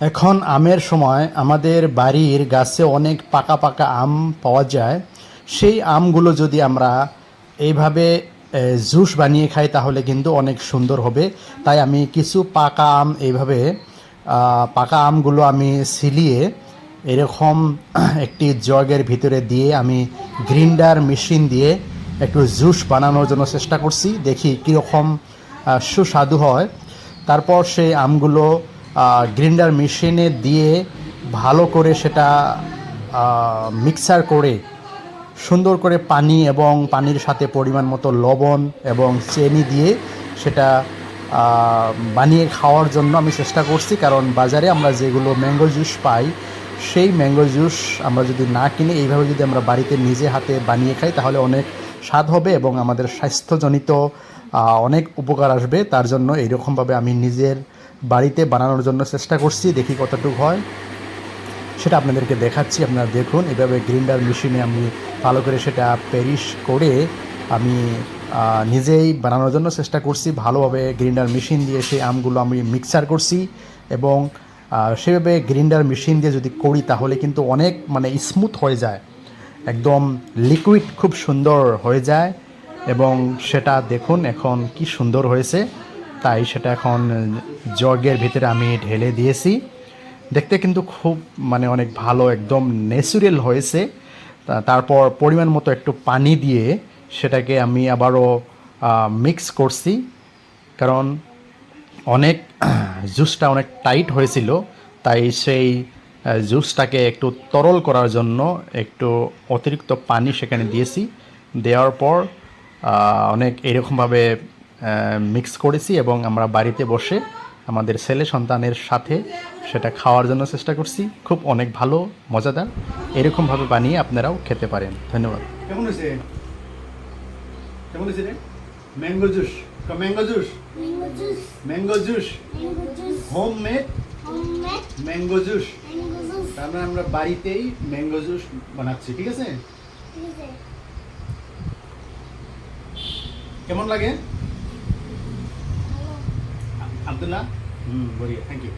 এখন আমের সময় আমাদের বাড়ির গাছে অনেক পাকা পাকা আম পাওয়া যায়। সেই আমগুলো যদি আমরা এইভাবে জুস বানিয়ে খাই তাহলে কিন্তু অনেক সুন্দর হবে। তাই আমি কিছু পাকা আম এইভাবে পাকা আমগুলো আমি সিলিয়ে এরকম একটি জগের ভিতরে দিয়ে আমি গ্রিন্ডার মেশিন দিয়ে একটু জুস বানানোর জন্য চেষ্টা করছি। দেখি কীরকম সুস্বাদু হয়। তারপর সেই আমগুলো গ্রিন্ডার মেশিনে দিয়ে ভালো করে সেটা মিক্সার করে সুন্দর করে পানি এবং পানির সাথে পরিমাণ মতো লবণ এবং চেনি দিয়ে সেটা বানিয়ে খাওয়ার জন্য আমি চেষ্টা করছি। কারণ বাজারে আমরা যেগুলো ম্যাঙ্গো জুস পাই, সেই ম্যাঙ্গো জুস আমরা যদি না কিনে এইভাবে যদি আমরা বাড়িতে নিজে হাতে বানিয়ে খাই, তাহলে অনেক স্বাদ হবে এবং আমাদের স্বাস্থ্যজনিত অনেক উপকার আসবে। তার জন্য এইরকমভাবে আমি নিজের বাড়িতে বানানোর জন্য চেষ্টা করছি, দেখি কতটুকু হয়। সেটা আপনাদেরকে দেখাচ্ছি, আপনারা দেখুন। এভাবে গ্রিন্ডার মেশিনে আমি ভালো করে সেটা পেরিশ করে আমি নিজেই বানানোর জন্য চেষ্টা করছি। ভালোভাবে গ্রিন্ডার মেশিন দিয়ে সেই আমগুলো আমি মিক্সার করছি এবং সেভাবে গ্রিন্ডার মেশিন দিয়ে যদি করি তাহলে কিন্তু অনেক মানে স্মুথ হয়ে যায়। একদম লিকুইড খুব সুন্দর হয়ে যায় এবং সেটা দেখুন এখন কি সুন্দর হয়েছে। তাই সেটা এখন জগের ভিতরে আমি ঢেলে দিয়েছি। দেখতে কিন্তু খুব মানে অনেক ভালো, একদম ন্যাচুরাল হয়েছে। তারপর পরিমাণ মতো একটু পানি দিয়ে সেটাকে আমি আবারও মিক্স করছি। কারণ অনেক জুসটা অনেক টাইট হয়েছিল, তাই সেই জুসটাকে একটু তরল করার জন্য একটু অতিরিক্ত পানি সেখানে দিয়েছি। দেওয়ার পর অনেক এরকমভাবে মিক্স করেছি এবং আমরা বাড়িতে বসে আমাদের ছেলে সন্তানের সাথে সেটা খাওয়ার জন্য চেষ্টা করছি। খুব অনেক ভালো মজাদার। এরকমভাবে বানিয়ে আপনারাও খেতে পারেন। ধন্যবাদ। কেমন হয়েছে? কেমন হয়েছে রে? Mango juice. Mango juice? Mango juice. Home made mango juice. mango তার মানে আমরা বাড়িতেই ম্যাঙ্গো জুস বানাচ্ছি ঠিক আছে? কেমন লাগে? அப்துல்லா ம் வெரி தேங்க்யூ